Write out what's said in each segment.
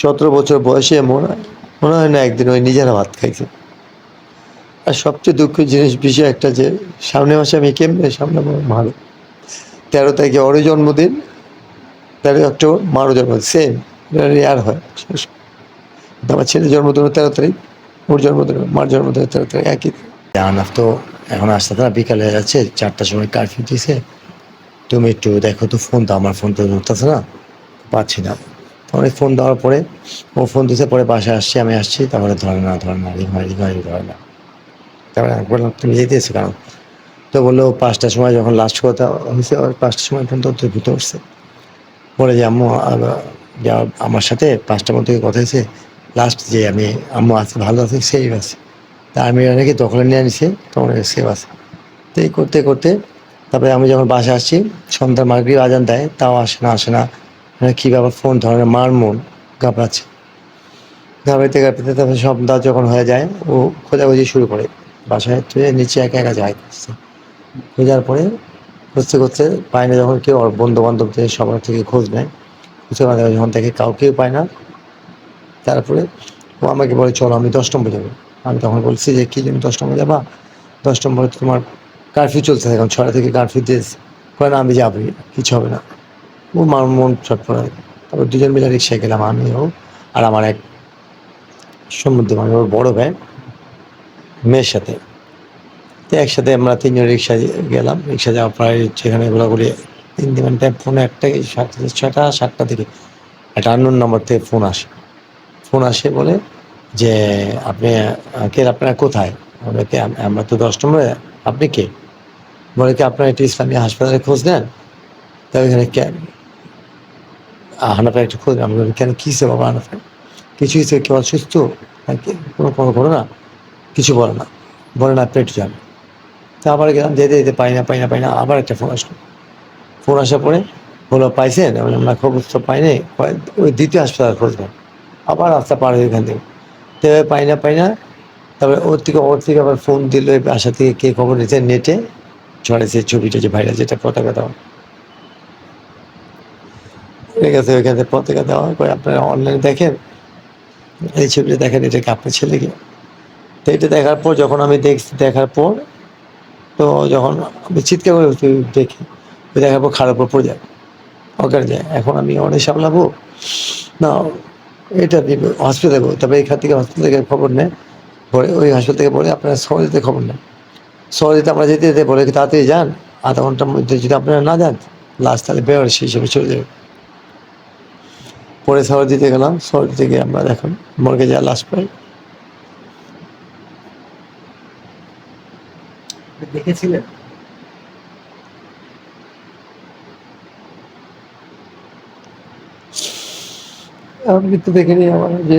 সতেরো বছর বয়সে মনে হয় মনে হয় না একদিন ওই নিজেরা ভাত খাইছে। আর সবচেয়ে দুঃখের জিনিস, বিষয় একটা যে, সামনে মাসে আমি কেমনে সামনে মারো তেরো তারিখে ওরও জন্মদিন তেরোই অক্টোবর মারও জন্মদিন সেম রেয়ার হয় আমার ছেলের জন্মদিন তেরো তারিখ, ওর জন্মদিন, মার জন্মদিন তেরো তারিখ, একই দিন। তো, এখন আসতে না বিকালে যাচ্ছে চারটার সময় কারফিউ দিয়েছে তুমি একটু দেখো তো ফোন তো আমার ফোন তো ধরতেছে না, পাচ্ছি না। অনেক ফোন দেওয়ার পরে, ও ফোন দিয়েছে পরে বাসায় আসছি, আমি আসছি, তারপরে ধরে না ধরে না, রিং হয় রিং হয় ধরে না। তারপরে আমি বললাম, তুমি যেতে এসো কেন? তো বলল পাঁচটার সময় যখন লাস্ট কথা হয়েছে পাঁচটার সময় ফোন তো ভূত উঠছে বলে যে, আম্মু যা, আমার সাথে পাঁচটার মধ্যে কথা হয়েছে? লাস্ট যে, আমি, আম্মু আছে, ভালো আছে সেই আছে। তা আমি নাকি দখলে নিয়ে নিছে তখন সেভ আছে। তো এই করতে করতে, তারপরে আমি যখন বাসে আসছি সন্ধ্যা মার্গির আজান দেয়, তাও আসে না আসে না। কী ব্যাপার? ফোন ধরে না, মার মন ঘাবড়াচ্ছে। ঘাবড়াতে ঘাবড়াতে তারপরে সন্ধ্যা যখন হয়ে যায় ও খোঁজাখুঁজি শুরু করে। বাসায় তুই নিচে একা একা যায়। খোঁজার পরে খুঁজতে খুঁজতে পায় না যখন কেউ বন্ধু বান্ধব থেকে সবার থেকে খোঁজ নেয় খুঁজে পায় না, যখন তাকে কাউকেও পায় না। তারপরে ও আমাকে বলে চলো আমি দশ নম্বর যাব। আমি তখন বলছি যে কি জন্য দশ নম্বর যাবা? দশ নম্বরে তোমার কারফিউ চলছে এখন ছটা থেকে কারফিউ দিয়েছে। না আমি যাবই কিছু হবে না। ও মন ছটফটায় তারপর দুজন মিলে রিক্সায় গেলাম আমি ও আর আমার এক সমুদ্র মানে ওর বড় ভাই, মেয়ের সাথে। তো একসাথে আমরা তিনজন রিক্সা গেলাম। রিক্সা যাওয়ার প্রায় সেখানে ঘোরাঘুরি তিন দিন টাইম ফোনে একটা সাতটা ছটা, সাতটা থেকে একটা আননোন নম্বর থেকে ফোন আসে। ফোন আসে বলে যে, আপনি, কে, আপনারা কোথায়? বলে কি, আম- আমরা তো দশ নম্বরে, আপনি কে? বলে কি, আপনার একটু ইসলামী হাসপাতালে খোঁজ নেন? তা ওইখানে হানাফা একটু খোঁজ। আমি বলি কেন? কী সে বাবা হানাফা? কিছু হয়েছে? কেউ অসুস্থ? নাকি কোনো কোনো করো না? কিছু বলে না। বলে না পেট যান তা আবার গেলাম যেতে যেতে পাই না পাই না পাই না আবার একটা ফোন আসলো। ফোন আসার পরে বলো পাইছেন? আমি বললাম, না খবর তো পাইনি ওই দ্বিতীয় হাসপাতাল খুঁজবেন আবার রাস্তা পার হয়ে এখান থেকে। তো পাই না পাই না। তারপরে ওর থেকে ওর থেকে আবার ফোন দিল বাসা থেকে কে খবর নিচ্ছে নেটে ছড়েছে ছবিটা যে ভাইরাল যেটা পতাকা দেওয়া। ঠিক আছে ওইখান পতাকা দেওয়া করে আপনারা অনলাইনে দেখেন। এই ছবিটা দেখেন, এটা কি আপনার ছেলেকে তো এটা দেখার পর, যখন আমি দেখছি, দেখার পর, তো যখন আমি চিৎকার করে দেখি ওই দেখার পর খারাপ পড়ে যায়। অজ্ঞান যায়। এখন আমি অনেক সামলাবো? না, এটা হসপিটালে দেবো তবে এখান থেকে হসপিটাল থেকে খবর নেয় পরে ওই হাসপাতাল থেকে বলে আপনারা যেতে খবর নেন। যেতে আমরা যেতে যেতে বলে তাড়াতাড়ি যান। আধা ঘণ্টার মধ্যে যদি আপনারা না যান লাস্ট তাহলে বেরোয় সেই হিসেবে চলে যাবে। পরে শহর দিতে গেলাম শহর দিতে গিয়ে আমরা এখন মর্গে যা লাশ পাই। দেখেছিলেন? আমি তো দেখিনি আমার যে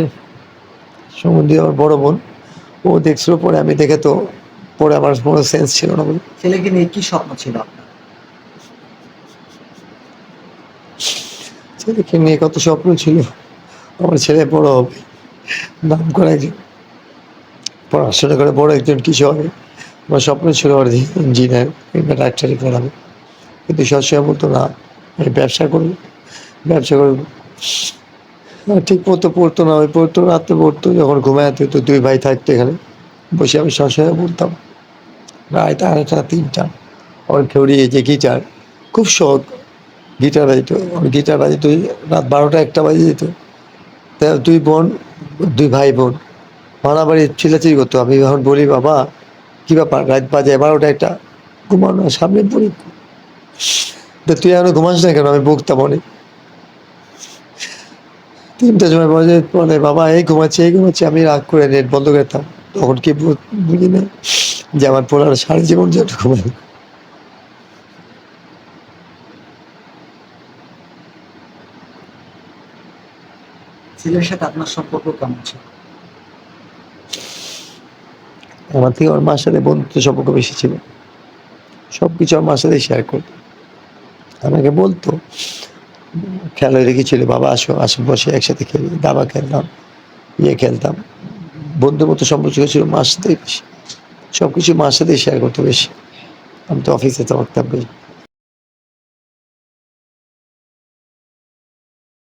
সম্বন্ধে আমার বড় বোন ও দেখছিল পরে আমি দেখে তো পরে আমার কোনো সেন্স ছিল না বলে। ছেলেকে নিয়ে কি স্বপ্ন ছিল আপনার ছেলেকে নিয়ে কত স্বপ্ন ছিল। আমার ছেলে বড় হবে। নাম করে একজন, পড়াশোনা করে বড় একজন কিছু হবে আমার স্বপ্ন ছিল আর ইঞ্জিনিয়ার, কিংবা ডাক্তারি পড়াবে। কিন্তু সবসময় বলতো, না, আমি ব্যবসা করব। ব্যবসা করব ঠিক মতো পড়তো না, ওই পড়তো রাত্রে পড়তো, যখন ঘুমায় তো দুই ভাই থাকতো এখানে। বসে আমি সবসময় পড়তাম রাত আড়াইটা তিনটা, আমার খেউড়ি যে গিটার, খুব শখ গিটার বাজিত গিটার বাজিত রাত বারোটা একটা বাজে যেত। দুই বোন, দুই ভাই বোন মারাবাড়ি চিল্লাচিল্লি করতো। আমি যখন বলি, বাবা, কী ব্যাপার? রাত বাজে বারোটা একটা, ঘুমানো সামনে পড়ি। তা তুই এখনও ঘুমাস না কেন? আমি বকতাম অনেক। তিনটার সময় বলে বলে, বাবা, এই ঘুমাচ্ছি এই ঘুমাচ্ছি। আমি রাগ করে নেট বন্ধ করতাম। তখন কি বুঝি না যে আমার পোলার সারা জীবন যেটা ঘুমাই ছেলের সাথে আপনার সম্পর্ক কেমন ছিল? আমার থেকে ওর মার সাথে বন্ধুত্ব সম্পর্ক বেশি ছিল। সব কিছু আমার মার সাথে শেয়ার করতো। আমাকে বলতো খেলা রেখেছিল, বাবা, আসো আসো, বসে একসাথে খেলি, দাবা খেলতাম ইয়ে খেলতাম। বন্ধুর মতো সম্পর্ক ছিল মার সাথেই বেশি। সব কিছু মার সাথেই শেয়ার করতো বেশি। আমি তো অফিসে থাকতাম বেশি।